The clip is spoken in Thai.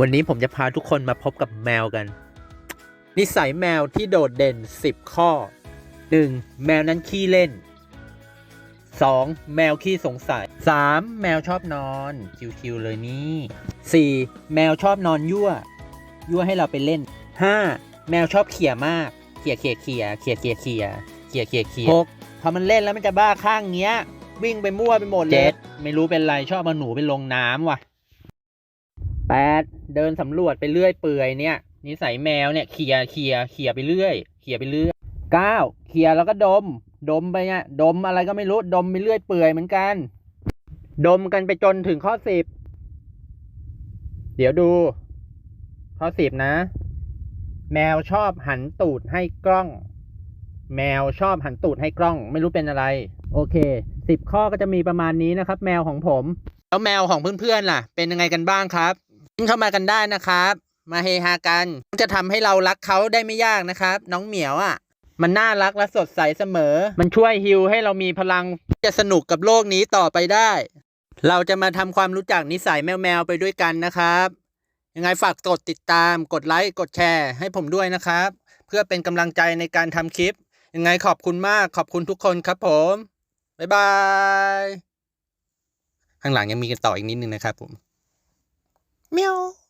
วันนี้ผมจะพาทุกคนมาพบกับแมวกัน นิสัยแมวที่โดดเด่น 10 ข้อ 1. แมวนั้นขี้เล่น 2. แมวขี้สงสัย 3. แมวชอบนอน ชิวๆเลยนี่ 4. แมวชอบนอนยั่ว ยั่วให้เราไปเล่น 5. แมวชอบเขี่ยมาก เขี่ยเขี่ยเขี่ยเขี่ยเขี่ยเขี่ยเขี่ยเขี่ยเขี่ย 6. พอมันเล่นแล้วมันจะบ้าข้างเงี้ย วิ่งไปมั่วไปหมดเลย 7. ไม่รู้เป็นไรชอบมาหนูไปลงน้ำว่ะ แปดเดินสำรวจไปเรื่อยเปื่อยเนี่ย นิสัยแมวเนี่ยเขี่ยเขี่ยเขี่ยไปเรื่อยเขี่ยไปเรื่อยเก้าเขี่ยแล้วก็ดม ดมไปเนี่ยดมอะไรก็ไม่รู้ดมไปเรื่อยเปื่อยเหมือนกัน ดมกันไปจนถึงข้อสิบเดี๋ยวดู ข้อสิบนะ แมวชอบหันตูดให้กล้อง แมวชอบหันตูดให้กล้อง ไม่รู้เป็นอะไร โอเคสิบข้อก็จะมีประมาณนี้นะครับ แมวของผม แล้วแมวของเพื่อนๆล่ะ เป็นยังไงกันบ้างครับ เข้ามากันได้นะครับ มาเฮฮากัน จะทำให้เรารักเขาได้ไม่ยากนะครับ น้องเหมียวอะ มันน่ารักและสดใสเสมอ มันช่วยฮิวให้เรามีพลังจะสนุกกับโลกนี้ต่อไปได้ เราจะมาทำความรู้จักนิสัยแมวๆไปด้วยกันนะครับ ยังไงฝากกดติดตาม กดไลค์ กดแชร์ ให้ผมด้วยนะครับ เพื่อเป็นกำลังใจในการทำคลิป ยังไงขอบคุณมาก ขอบคุณทุกคนครับผม บ๊ายบาย ข้างหลังยังมีกันต่ออีกนิดนึงนะครับผม 喵。